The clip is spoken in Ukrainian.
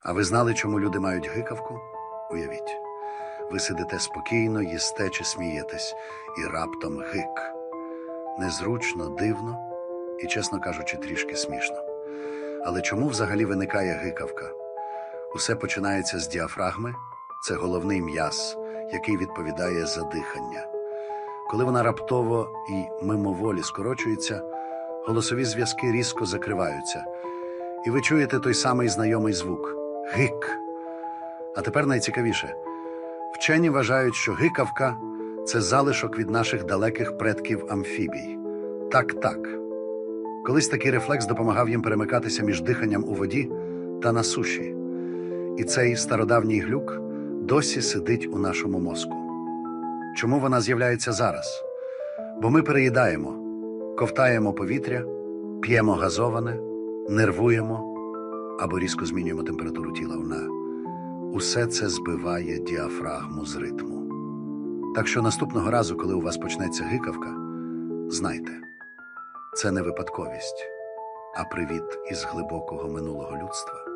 А ви знали, чому люди мають гикавку? Уявіть, ви сидите спокійно, їсте чи смієтесь, і раптом гик. Незручно, дивно і, чесно кажучи, трішки смішно. Але чому взагалі виникає гикавка? Усе починається з діафрагми, це головний м'яз, який відповідає за дихання. Коли вона раптово і мимоволі скорочується, голосові зв'язки різко закриваються, і ви чуєте той самий знайомий звук гик. А тепер найцікавіше: вчені вважають, що гикавка це залишок від наших далеких предків амфібій. Так, так. Колись такий рефлекс допомагав їм перемикатися між диханням у воді та на суші. І цей стародавній глюк досі сидить у нашому мозку. Чому вона з'являється зараз? Бо ми переїдаємо, ковтаємо повітря, п'ємо газоване, нервуємо або різко змінюємо температуру тіла вна. Усе це збиває діафрагму з ритму. Так що наступного разу, коли у вас почнеться гикавка, знайте, це не випадковість, а привіт із глибокого минулого людства.